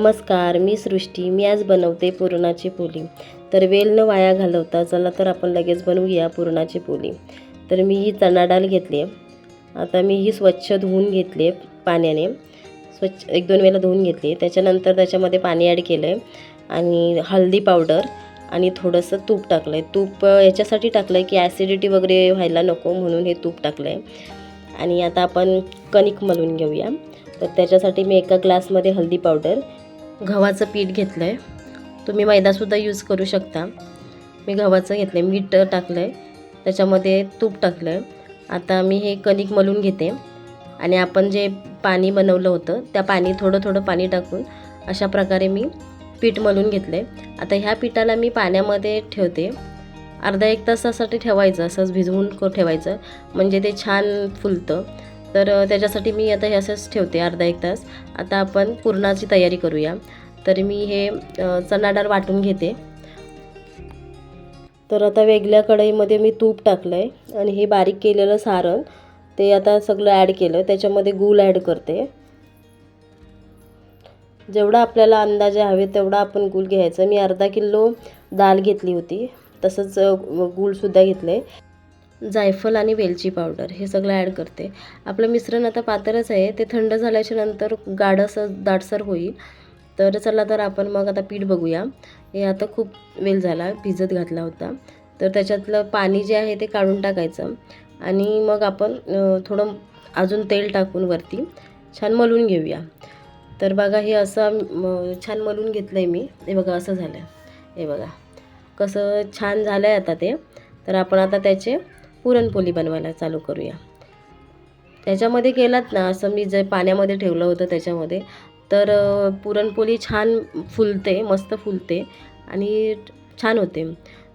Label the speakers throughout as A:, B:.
A: नमस्कार मी सृष्टी. मी आज बनवते पुरणाची पोली तर वेल न वाया घालवता चला तर आपण लगेच बनवूया पुरणाची पोली तर मी ही चणा डाळ घेतली आहे. आता मी ही स्वच्छ धुवून घेतली आहे पाण्याने. स्वच्छ एक दोन वेळा धुवून घेतली त्याच्यानंतर त्याच्यामध्ये पाणी ॲड केलं आहे आणि हळदी पावडर आणि थोडंसं तूप टाकलं आहे तूप याच्यासाठी टाकलं आहे की ॲसिडिटी वगैरे व्हायला नको म्हणून हे तूप टाकलं आहे आणि आता आपण कणिक मलून घेऊया. तर त्याच्यासाठी मी एका ग्लासमध्ये हळदी पावडर गव्हाचं पीठ घेतलं आहे तुम्ही मैदासुद्धा यूज करू शकता. मी गव्हाचं घेतलं आहे मीठ टाकलं आहे त्याच्यामध्ये तूप टाकलं आहे आता मी हे कणिक मलून घेते. आणि आपण जे पाणी बनवलं होतं त्या पाणी थोडं थोडं पाणी टाकून अशा प्रकारे मी पीठ मलून घेतलं आहे आता ह्या पिठाला मी पाण्यामध्ये ठेवते. अर्धा एक तासासाठी ठेवायचं असंच भिजवून को ठेवायचं. म्हणजे ते छान फुलतं. तर त्याच्यासाठी मी आता हे असंच ठेवते अर्धा एक तास. आता आपण पुरणाची तयारी करूया. तर मी हे चणा डाळ वाटून घेते. तर आता वेगळ्या कढईमध्ये मी तूप टाकलं आहे आणि हे बारीक केलेलं सारण ते आता सगळं ॲड केलं. त्याच्यामध्ये गूळ ॲड करते. जेवढा आपल्याला अंदाजे हवे तेवढा आपण गूळ घ्यायचं. मी अर्धा किलो दाल घेतली होती. तसंच गूळसुद्धा घेतलं आहे जायफल आणि वेलची पावडर हे सगळं ॲड करते. आपलं मिश्रण आता पातळच आहे. ते थंड झाल्याच्यानंतर गाढसं दाटसर होईल. तर चला तर आपण मग आता पीठ बघूया. हे आता खूप वेल झाला भिजत घातला होता. तर त्याच्यातलं पाणी जे आहे ते काढून टाकायचं. आणि मग आपण थोडं अजून तेल टाकून वरती छान मलून घेऊया. तर बघा हे असं छान मलून घेतलं आहे मी. हे बघा असं झालं आहे हे बघा कसं छान झालं आहे आता ते. तर आपण आता त्याचे पुरणपोळी बनवायला चालू करूया. त्याच्यामध्ये केलात ना असं मी जे पाण्यामध्ये ठेवलं होतं त्याच्यामध्ये तर पुरणपोळी छान फुलते मस्त फुलते आणि छान होते.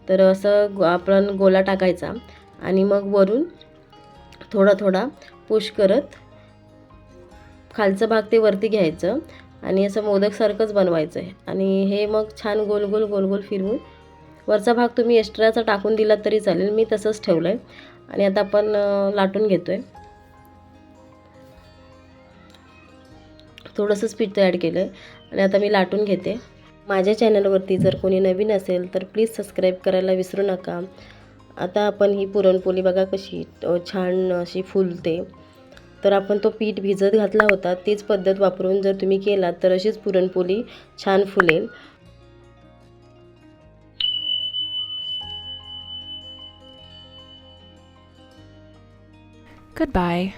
A: तर असं आपण गोला टाकायचा आणि मग वरून थोडा थोडा पुश करत खालचं भाग ते वरती घ्यायचं आणि असं मोदकसारखंच बनवायचं आहे. आणि हे मग छान गोल गोल गोल गोल फिरवून वरचा भाग तुम्ही एक्स्ट्राचा टाकून दिलात तरी चालेल. मी तसंच ठेवलं आहे आणि आता आपण लाटून घेतो आहे थोडंसंच पीठ ॲड केलं आहे आणि आता मी लाटून घेते. माझ्या चॅनलवरती जर कोणी नवीन असेल तर प्लीज सबस्क्राईब करायला विसरू नका. आता आपण ही पुरणपोळी बघा कशी छान अशी फुलते. तर आपण तो पीठ भिजत घातला होता. तीच पद्धत वापरून जर तुम्ही केलात तर अशीच पुरणपोळी छान फुलेल.
B: Goodbye.